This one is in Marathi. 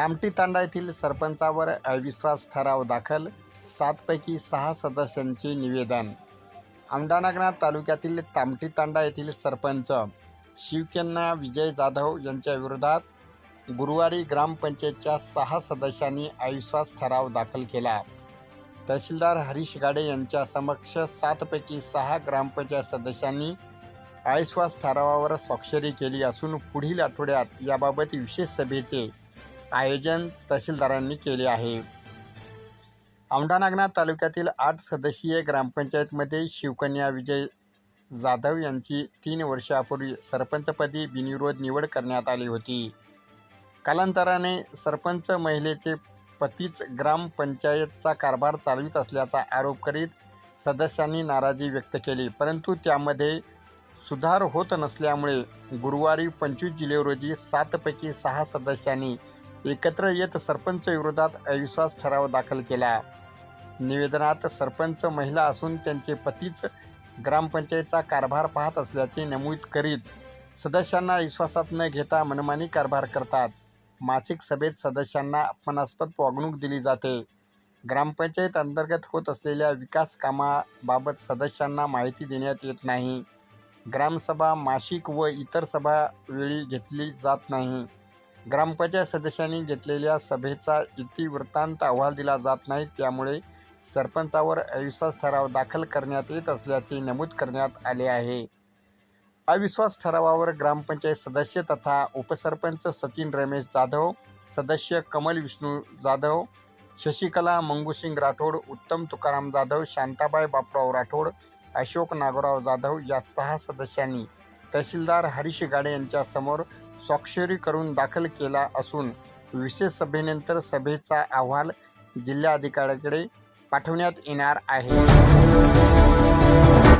तामटी तांडा येथील सरपंचावर अविश्वास ठराव दाखल. सातपैकी सहा सदस्यांचे निवेदन. औंढानागनाथ तालुक्यातील तामटी तांडा येथील सरपंच शिवकन्या विजय जाधव यांच्या विरोधात गुरुवारी ग्रामपंचायतच्या सहा सदस्यांनी अविश्वास ठराव दाखल केला. तहसीलदार हरीश गाडे यांच्या समक्ष सातपैकी सहा ग्रामपंचायत सदस्यांनी अविश्वास ठरावावर स्वाक्षरी केली असून पुढील आठवड्यात याबाबत विशेष सभेचे आयोजन तहसीलदारांनी केले आहे. औंढा नागनाथ तालुक्यातील आठ सदस्यीय ग्रामपंचायतमध्ये शिवकन्या विजय जाधव यांची तीन वर्षापूर्वी सरपंचपदी बिनविरोध निवड करण्यात आली होती. कालांतराने सरपंच महिलेचे पतीच ग्रामपंचायतचा कारभार चालवित असल्याचा आरोप करीत सदस्यांनी नाराजी व्यक्त केली. परंतु त्यामध्ये सुधार होत नसल्यामुळे गुरुवारी पंचवीस जुलै रोजी सातपैकी सहा सदस्यांनी एकत्र येत सरपंच विरोधात अविश्वास ठराव दाखल केला. निवेदनात सरपंच महिला असून त्यांचे पतीच ग्रामपंचायतचा कारभार पाहत असल्याचे नमूद करीत सदस्यांना विश्वासात न घेता मनमानी कारभार करतात. मासिक सभेत सदस्यांना अपमानास्पद वागणूक दिली जाते. ग्रामपंचायत अंतर्गत होत असलेल्या विकास कामाबाबत सदस्यांना माहिती देण्यात येत नाही. ग्रामसभा मासिक व इतर सभा वेळी घेतली जात नाही. ग्रामपंचायत सदस्यांनी घेतलेल्या सभेचा इतिवृत्तांत अहवाल दिला जात नाही. त्यामुळे सरपंचावर अविश्वास ठराव दाखल करण्यात येत असल्याचे नमूद करण्यात आले आहे. अविश्वास ठरावावर ग्रामपंचायत सदस्य तथा उपसरपंच सचिन रमेश जाधव सदस्य कमल विष्णू जाधव शशिकला मंगूसिंग राठोड उत्तम तुकाराम जाधव शांताबाई बापराव राठोड अशोक नागोराव जाधव या सहा सदस्यांनी तहसीलदार हरीश गाडे यांच्यासमोर स्वाक्षरी करून दाखल केला असून विशेष सभेनंतर सभेचा अहवाल जिल्हाधिकाऱ्याकडे पाठवण्यात येणार आहे.